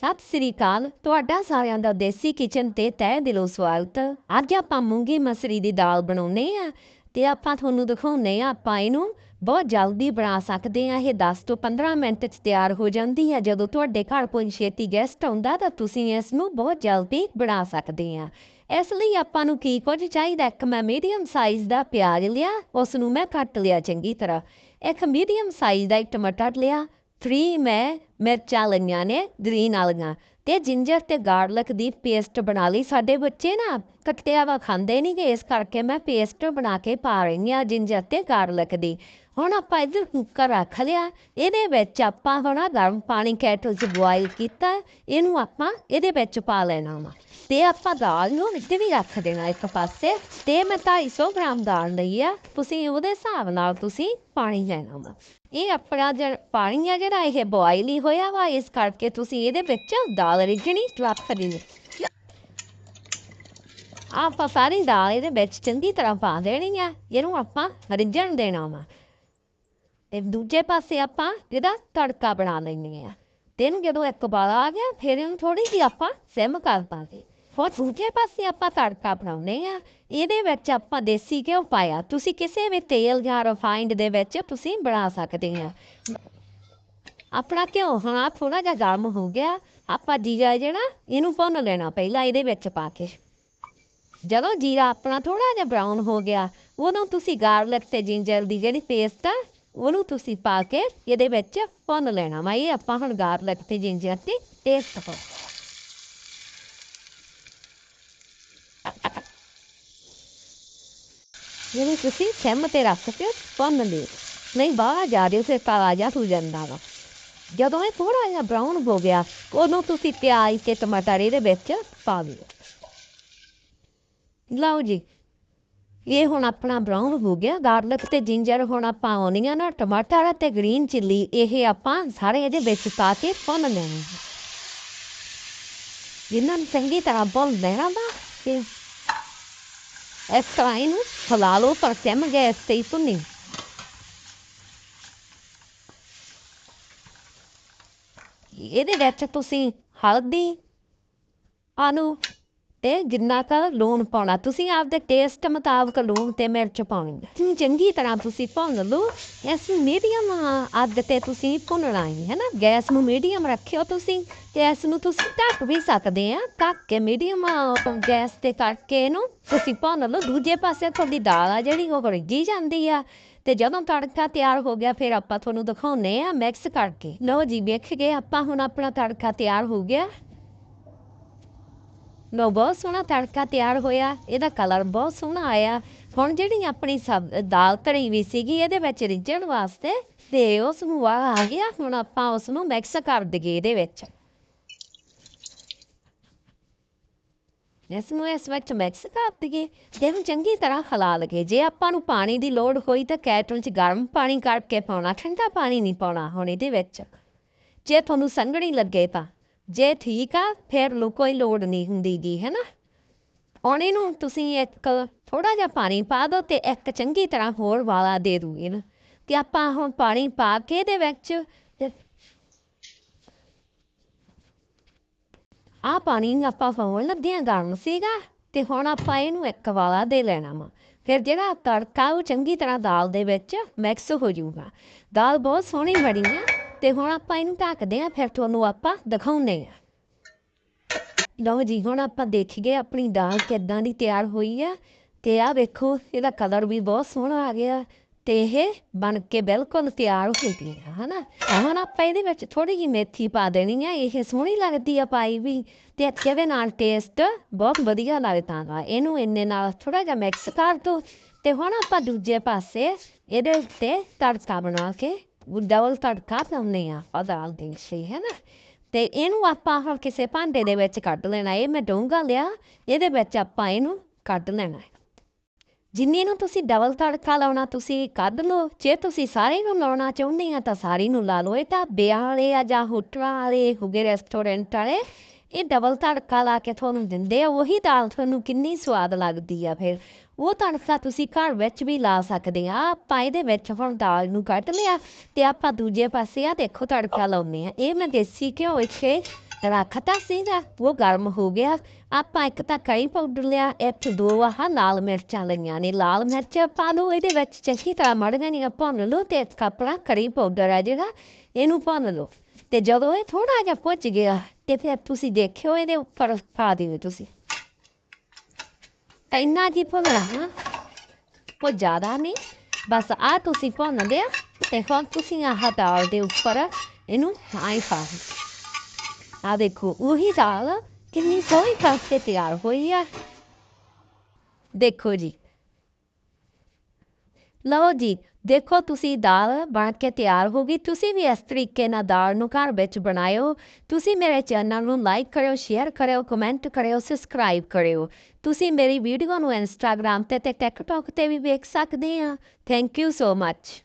ਸਤਿ ਸ੍ਰੀ ਅਕਾਲ, ਤੁਹਾਡਾ ਸਾਰਿਆਂ ਦਾ ਦੇਸੀ ਕਿਚਨ ਤੇ ਤਹਿ ਦਿਲੋਂ ਸਵਾਗਤ। ਅੱਜ ਆਪਾਂ ਮੂੰਗੀ ਮਸਰੀ ਦੀ ਦਾਲ ਬਣਾਉਨੇ ਆ ਤੇ ਆਪਾਂ ਤੁਹਾਨੂੰ ਦਿਖਾਉਨੇ ਆ ਆਪਾਂ ਇਹਨੂੰ ਬਹੁਤ ਜਲਦੀ ਬਣਾ ਸਕਦੇ ਆ। ਇਹ 10 ਤੋਂ 15 ਮਿੰਟ 'ਚ ਤਿਆਰ ਹੋ ਜਾਂਦੀ ਹੈ ਜਦੋਂ ਤੁਹਾਡੇ ਘਰ ਕੋਈ ਛੇਤੀ ਗੈਸਟ ਆਉਂਦਾ ਤਾਂ ਤੁਸੀਂ ਇਸ ਨੂੰ ਬਹੁਤ ਜਲਦੀ ਬਣਾ ਸਕਦੇ ਆ। ਇਸ ਲਈ ਆਪਾਂ ਨੂੰ ਕੀ ਕੁਝ ਚਾਹੀਦਾ? ਇੱਕ ਮੈਂ ਮੀਡੀਅਮ ਸਾਈਜ਼ ਦਾ ਪਿਆਜ਼ ਲਿਆ ਉਸ ਨੂੰ ਮੈਂ ਕੱਟ ਲਿਆ ਚੰਗੀ ਤਰ੍ਹਾਂ। ਇੱਕ ਮੀਡੀਅਮ ਸਾਈਜ਼ ਦਾ ਇੱਕ ਟਮਾਟਰ ਲਿਆ 3 ਮੈਂ ਮਿਰਚਾਂ ਲਈਆਂ ਨੇ ਗ੍ਰੀਨ ਵਾਲੀਆਂ ਤੇ ਜਿੰਜਰ ਤੇ ਗਾਰਲਿਕ ਦੀ ਪੇਸਟ ਬਣਾ ਲਈ। ਸਾਡੇ ਬੱਚੇ ਨਾ ਕੱਟਿਆ ਵਾ, ਖਾਂਦੇ ਨਹੀਂ ਗੇ। ਇਸ ਕਰਕੇ ਮੈਂ ਪੇਸਟ ਬਣਾ ਕੇ ਪਾ ਰਹੀ ਹਾਂ ਜਿੰਜਰ ਤੇ ਗਾਰਲਿਕ ਦੀ। ਹੁਣ ਆਪਾਂ ਇੱਧਰ ਕੁੱਕਰ ਰੱਖ ਲਿਆ। ਇਹਦੇ ਵਿੱਚ ਆਪਾਂ ਹੁਣ ਗਰਮ ਪਾਣੀ ਕੈਟਲ 'ਚ ਬੋਇਲ ਕੀਤਾ। ਇਹਨੂੰ ਆਪਾਂ ਇਹਦੇ ਵਿੱਚ ਪਾ ਲੈਣਾ ਵਾ। ਤੇ ਆਪਾਂ ਦਾਲ ਨੂੰ ਇੱਥੇ ਵੀ ਰੱਖ ਦੇਣਾ ਇੱਕ ਪਾਸੇ। ਤੇ ਮੈਂ 250 ਗ੍ਰਾਮ ਦਾਲ ਲਈ ਆ। ਤੁਸੀਂ ਉਹਦੇ ਹਿਸਾਬ ਨਾਲ ਤੁਸੀਂ ਪਾਣੀ ਲੈਣਾ ਵਾ। ਇਹ ਆਪਣਾ ਜਿਹੜਾ ਪਾਣੀ ਆ ਜਿਹੜਾ ਇਹ ਬੋਇਲ ਹੀ ਹੋਇਆ ਵਾ। ਇਸ ਕਰਕੇ ਤੁਸੀਂ ਇਹਦੇ ਵਿੱਚ ਦਾਲ ਰਿੱਝਣੀ ਰੱਖ ਦੇਣੀ ਆਪਾਂ ਸਾਰੀ ਦਾਲ ਇਹਦੇ ਵਿੱਚ ਚੰਗੀ ਤਰ੍ਹਾਂ ਪਾ ਦੇਣੀ ਆ। ਇਹਨੂੰ ਆਪਾਂ ਰਿੱਝਣ ਦੇਣਾ ਵਾ। ਤੇ ਦੂਜੇ ਪਾਸੇ ਆਪਾਂ ਇਹਦਾ ਤੜਕਾ ਬਣਾ ਲੈਂਦੇ ਆ ਤਿੰਨ ਜਦੋਂ ਇੱਕ ਉਬਾਲਾ ਆ ਗਿਆ, ਫਿਰ ਇਹਨੂੰ ਥੋੜੀ ਜਿਹੀ ਆਪਾਂ ਸਿਮ ਕਰ ਦਾਂਗੇ ਹੋਰ ਦੂਜੇ ਪਾਸੇ ਆਪਾਂ ਤੜਕਾ ਬਣਾਉਂਦੇ ਆ ਇਹਦੇ ਵਿੱਚ ਆਪਾਂ ਦੇਸੀ ਘਿਓ ਪਾਇਆ। ਤੁਸੀਂ ਕਿਸੇ ਵੀ ਤੇਲ ਜਾਂ ਰਿਫਾਈਨਡ ਦੇ ਵਿੱਚ ਤੁਸੀਂ ਬਣਾ ਸਕਦੇ ਆ ਆਪਣਾ ਘਿਓ ਹੁਣ ਥੋੜਾ ਜਿਹਾ ਗਰਮ ਹੋ ਗਿਆ। ਆਪਾਂ ਜੀਰਾ ਜਿਹੜਾ, ਇਹਨੂੰ ਭੁੰਨ ਲੈਣਾ ਪਹਿਲਾਂ ਇਹਦੇ ਵਿੱਚ ਪਾ ਕੇ। ਜਦੋਂ ਜੀਰਾ ਆਪਣਾ ਥੋੜਾ ਜਿਹਾ ਬਰਾਊਨ ਹੋ ਗਿਆ, ਉਦੋਂ ਤੁਸੀਂ ਗਾਰਲਿਕ ਤੇ ਜਿੰਜਰ ਦੀ ਜਿਹੜੀ ਪੇਸਟ ਆ ਉਹਨੂੰ ਤੁਸੀਂ ਪਾ ਕੇ ਇਹਦੇ ਵਿੱਚ ਭੁੰਨ ਲੈਣਾ ਵਾ। ਇਹ ਆਪਾਂ ਹੁਣ ਗਾਰਲਿਕ ਤੇ ਜਿੰਜਰ ਤੇ ਟੇਸਟ ਹੋ ਜਿਹੜੇ ਤੁਸੀਂ ਸਿਮ ਤੇ ਰੱਖ ਕੇ ਭੁੰਨ ਲਿਓ। ਨਹੀਂ ਬਾਹਰ ਜਾ ਰਹੇ ਫਿਰ ਕਾਲਾ ਹੋ ਜਾਂਦਾ ਵਾ। ਜਦੋਂ ਇਹ ਥੋੜਾ ਜਿਹਾ ਬਰਾਊਨ ਹੋ ਗਿਆ ਉਦੋਂ ਤੁਸੀਂ ਪਿਆਜ਼ ਤੇ ਟਮਾਟਰ ਇਹਦੇ ਵਿੱਚ ਪਾ ਦਿਓ। ਲਓ ਜੀ ਇਹ ਹੁਣ ਆਪਣਾ ਬਰਾਊਨ ਹੋ ਗਿਆ ਗਾਰਲਿਕ ਤੇ ਜਿੰਜਰ ਹੁਣ ਆਪਾਂ ਆਉਣੀਆਂ ਨਾ, ਟਮਾਟਰ ਤੇ ਗ੍ਰੀਨ ਚਿੱਲੀ ਇਹ ਆਪਾਂ ਸਾਰੇ ਇਹਦੇ ਵਿੱਚ ਪਾ ਕੇ ਭੁੰਨ ਲੈਣੇ ਜਿੰਨਾਂ ਚੰਗੀ ਤਰ੍ਹਾਂ ਭੁੰਨ ਲੈਣਾ ਵਾ ਤੇ ਇਸ ਤਰ੍ਹਾਂ ਇਹਨੂੰ ਹਿਲਾ ਲਓ, ਪਰ ਸਿਮ ਗੈਸ ਤੇ ਹੀ ਭੁੰਨੀ। ਇਹਦੇ ਵਿੱਚ ਤੁਸੀਂ ਹਲਦੀ, ਆਲੂ ਤੇ ਜਿੰਨਾ ਕੁ ਲੂਣ ਪਾਉਣਾ, ਤੁਸੀਂ ਆਪਦੇ ਟੇਸਟ ਮੁਤਾਬਕ ਲੂਣ ਤੇ ਮਿਰਚ ਪਾਉਣੀ ਹੈ ਚੰਗੀ ਤਰ੍ਹਾਂ ਤੁਸੀਂ ਭੁੰਨ ਲਓ, ਇਸ ਮੀਡੀਅਮ ਅੱਗ ਤੇ ਤੁਸੀਂ ਭੁੰਨਣਾ ਹੈ ਨਾ? ਗੈਸ ਨੂੰ ਮੀਡੀਅਮ ਰੱਖਿਓ ਤੁਸੀਂ ਗੈਸ ਨੂੰ ਤੁਸੀਂ ਢੱਕ ਵੀ ਸਕਦੇ ਆ, ਢੱਕ ਕੇ ਮੀਡੀਅਮ ਗੈਸ ਤੇ ਕਰਕੇ ਇਹਨੂੰ ਤੁਸੀਂ ਭੁੰਨ ਲਓ। ਦੂਜੇ ਪਾਸੇ ਤੁਹਾਡੀ ਦਾਲ ਆ ਜਿਹੜੀ, ਉਹ ਰਿੱਝੀ ਜਾਂਦੀ ਆ। ਤੇ ਜਦੋਂ ਤੜਕਾ ਤਿਆਰ ਹੋ ਗਿਆ, ਫਿਰ ਆਪਾਂ ਤੁਹਾਨੂੰ ਦਿਖਾਉਨੇ ਆ ਮਿਕਸ ਕਰਕੇ। ਲਓ ਜੀ, ਵੇਖ ਗਏ ਆਪਾਂ ਹੁਣ ਆਪਣਾ ਤੜਕਾ ਤਿਆਰ ਹੋ ਗਿਆ। ਲੋ, ਬਹੁਤ ਸੋਹਣਾ ਤੜਕਾ ਤਿਆਰ ਹੋਇਆ, ਇਹਦਾ ਕਲਰ ਬਹੁਤ ਸੋਹਣਾ ਆਇਆ। ਹੁਣ ਜਿਹੜੀ ਆਪਣੀ ਸਬ, ਦਾਲ ਧਰੀ ਵੀ ਸੀਗੀ, ਇਹਦੇ ਵਿੱਚ ਰਿੱਝਣ ਵਾਸਤੇ ਤੇ ਉਸ ਨੂੰ ਆ ਆ ਗਿਆ, ਹੁਣ ਆਪਾਂ ਉਸ ਨੂੰ ਮਿਕਸ ਕਰ ਦਈਏ ਇਹਦੇ ਵਿੱਚ। ਇਸ ਨੂੰ ਇਸ ਵਿੱਚ ਮਿਕਸ ਕਰ ਦਈਏ, ਤੇ ਹੁਣ ਚੰਗੀ ਤਰ੍ਹਾਂ ਖਲਾ ਲਗੇ ਜੇ ਆਪਾਂ ਨੂੰ ਪਾਣੀ ਦੀ ਲੋੜ ਹੋਈ ਤਾਂ ਕੈਟਲ 'ਚ ਗਰਮ ਪਾਣੀ ਕਰਕੇ ਪਾਉਣਾ, ਠੰਡਾ ਪਾਣੀ ਨਹੀਂ ਪਾਉਣਾ ਹੁਣ ਇਹਦੇ ਵਿੱਚ। ਜੇ ਤੁਹਾਨੂੰ ਸੰਘਣੀ ਲੱਗੇ ਤਾਂ। ਜੇ ਠੀਕ ਆ, ਫਿਰ ਲੋ ਕੋਈ ਲੋੜ ਨਹੀਂ ਹੁੰਦੀ ਗੀ, ਹੈ ਨਾ? ਉਹਨੇ ਨੂੰ ਤੁਸੀਂ ਇੱਕ ਥੋੜਾ ਜਿਹਾ ਪਾਣੀ ਪਾ ਦਿਓ ਤੇ ਇੱਕ ਚੰਗੀ ਤਰ੍ਹਾਂ ਹੋਰ ਵਾਲਾ ਦੇ ਦੂ ਨਾ। ਤੇ ਆਪਾਂ ਹੁਣ ਪਾਣੀ ਪਾ ਕੇ ਇਹਦੇ ਵਿੱਚ ਆ ਪਾਣੀ ਨੂੰ ਆਪਾਂ ਫੋਨ ਲੱਗੇ ਗਰਮ ਸੀਗਾ, ਤੇ ਹੁਣ ਆਪਾਂ ਇਹਨੂੰ ਇੱਕ ਵਾਲਾ ਦੇ ਲੈਣਾ ਵਾ। ਫਿਰ ਜਿਹੜਾ ਤੜਕਾ ਉਹ ਚੰਗੀ ਤਰ੍ਹਾਂ ਦਾਲ ਦੇ ਵਿੱਚ ਮਿਕਸ ਹੋ ਜਾਊਗਾ। ਦਾਲ ਬਹੁਤ ਸੋਹਣੀ ਬਣੀ ਆ। ਤੇ ਹੁਣ ਆਪਾਂ ਇਹਨੂੰ ਢੱਕਦੇ ਆ ਫਿਰ ਤੁਹਾਨੂੰ ਆਪਾਂ ਦਿਖਾਉਂਦੇ ਆ ਲਓ ਜੀ, ਹੁਣ ਆਪਾਂ ਦੇਖੀਏ ਆਪਣੀ ਦਾਲ ਕਿੱਦਾਂ ਦੀ ਤਿਆਰ ਹੋਈ ਆ। ਤੇ ਆ ਵੇਖੋ, ਇਹਦਾ ਕਲਰ ਵੀ ਬਹੁਤ ਸੋਹਣਾ ਆ ਗਿਆ ਤੇ ਇਹ ਬਣ ਕੇ ਬਿਲਕੁਲ ਤਿਆਰ ਹੋ ਗਈ ਹੈ ਹਨਾ? ਹੁਣ ਆਪਾਂ ਇਹਦੇ ਵਿੱਚ ਥੋੜੀ ਜਿਹੀ ਮੇਥੀ ਪਾ ਦੇਣੀ ਆ, ਇਹ ਸੋਹਣੀ ਲੱਗਦੀ ਆ ਪਾਈ ਵੀ ਤੇ ਕਿਵੇਂ ਨਾਲ ਟੇਸਟ ਬਹੁਤ ਵਧੀਆ ਲੱਗਦਾ ਵਾ। ਇਹਨੂੰ ਇੰਨੇ ਨਾਲ ਥੋੜਾ ਜਿਹਾ ਮਿਕਸ ਕਰ ਦੋ ਤੇ ਹੁਣ ਆਪਾਂ ਦੂਜੇ ਪਾਸੇ ਇਹਦੇ ਉੱਤੇ ਤੜਕਾ ਬਣਾ ਕੇ ਡਬਲ ਤੜਕਾ ਪਾਉਂਦੇ ਆ ਆ ਦਾਲ ਦੇ ਸੀ ਹੈ ਨਾ ਤੇ ਇਹਨੂੰ ਆਪਾਂ ਹੁਣ ਕਿਸੇ ਭਾਂਡੇ ਦੇ ਵਿੱਚ ਕੱਢ ਲੈਣਾ ਇਹ ਮੈਂ ਡੂੰਘਾ ਲਿਆ ਇਹਦੇ ਵਿੱਚ ਆਪਾਂ ਇਹਨੂੰ ਕੱਢ ਲੈਣਾ ਜਿੰਨੇ ਨੂੰ ਤੁਸੀਂ ਡਬਲ ਤੜਕਾ ਲਾਉਣਾ ਤੁਸੀਂ ਕੱਢ ਲਓ ਜੇ ਤੁਸੀਂ ਸਾਰੇ ਨੂੰ ਲਾਉਣਾ ਚਾਹੁੰਦੇ ਆ ਤਾਂ ਸਾਰੀ ਨੂੰ ਲਾ ਲਓ ਇਹ ਤਾਂ ਬਿਆਂ ਵਾਲੇ ਆ ਜਾਂ ਹੋਟਲਾਂ ਵਾਲੇ ਹੋਗੇ ਰੈਸਟੋਰੈਂਟ ਵਾਲੇ ਇਹ ਡਬਲ ਤੜਕਾ ਲਾ ਕੇ ਤੁਹਾਨੂੰ ਦਿੰਦੇ ਆ, ਉਹੀ ਦਾਲ ਤੁਹਾਨੂੰ ਕਿੰਨੀ ਸਵਾਦ ਲੱਗਦੀ ਆ ਫਿਰ। ਉਹ ਤੜਕਾ ਤੁਸੀਂ ਘਰ ਵਿੱਚ ਵੀ ਲਾ ਸਕਦੇ ਆ, ਆਪਾਂ ਇਹਦੇ ਵਿੱਚ ਹੁਣ ਦਾਲ ਨੂੰ ਕੱਢ ਲਿਆ ਤੇ ਆਪਾਂ ਦੂਜੇ ਪਾਸੇ ਆ ਦੇਖੋ ਤੜਕਾ ਲਾਉਨੇ ਆ। ਇਹ ਮੈਂ ਦੇਸੀ ਘਿਓ ਇੱਥੇ ਰੱਖ ਰੱਖਤਾ ਸੀਗਾ ਉਹ ਗਰਮ ਹੋ ਗਿਆ। ਆਪਾਂ ਇੱਕ ਤਾਂ ਕੜੀ ਪਾਊਡਰ ਲਿਆ, ਇੱਕ, ਦੋ, ਆਹ ਲਾਲ ਮਿਰਚਾਂ ਲਈਆਂ ਨੇ। ਲਾਲ ਮਿਰਚ ਪਾ ਲਓ, ਇਹਦੇ ਵਿੱਚ ਚੰਗੀ ਤਰ੍ਹਾਂ ਮੜੀਆਂ ਨਹੀਂ ਭੁੰਨ ਲਓ ਤੇ ਇੱਕ ਆਪਣਾ ਕੜੀ ਪਾਊਡਰ ਹੈ ਜਿਹੜਾ, ਇਹਨੂੰ ਭੁੰਨ ਲਓ। ਤੇ ਜਦੋਂ ਇਹ ਥੋੜਾ ਜਿਹਾ ਪੁੱਜ ਗਿਆ, ਤੇ ਫਿਰ ਤੁਸੀਂ ਦੇਖਿਓ ਇਹਦੇ ਉੱਪਰ ਪਾ ਦਿਓ ਤੁਸੀਂ। ਇੰਨਾ ਜੀ ਭੁੰਨਣਾ ਹਾਂ ਕੋਈ ਜ਼ਿਆਦਾ ਨਹੀਂ, ਬਸ ਆ ਤੁਸੀਂ ਭੁੰਨ ਲਿਆ ਤੇ ਹੁਣ ਤੁਸੀਂ ਆਹ ਦਾਲ ਦੇ ਉੱਪਰ ਇਹਨੂੰ ਆਈ ਪਾ ਦਿਓ। ਆ ਦੇਖੋ ਉਹੀ ਦਾਲ ਕਿੰਨੀ ਸੋਹਣੀ ਖਾਸੇ ਤਿਆਰ ਹੋਈ ਆ ਦੇਖੋ ਜੀ ਲਓ ਜੀ ਦੇਖੋ ਤੁਸੀਂ ਦਾਲ ਬਣ ਕੇ ਤਿਆਰ ਹੋ ਗਈ ਤੁਸੀਂ ਵੀ ਇਸ ਤਰੀਕੇ ਨਾਲ ਦਾਲ ਨੂੰ ਘਰ ਵਿੱਚ ਬਣਾਇਓ ਤੁਸੀਂ ਮੇਰੇ ਚੈਨਲ ਨੂੰ ਲਾਈਕ ਕਰਿਓ ਸ਼ੇਅਰ ਕਰਿਓ ਕਮੈਂਟ ਕਰਿਓ ਸਬਸਕ੍ਰਾਈਬ ਕਰਿਓ ਤੁਸੀਂ ਮੇਰੀ ਵੀਡੀਓ ਨੂੰ ਇੰਸਟਾਗ੍ਰam ਤੇ ਤੇ ਟਿਕਟੌਕ ਤੇ ਵੀ ਵੇਖ ਸਕਦੇ ਆ ਥੈਂਕ ਯੂ ਸੋ ਮੱਚ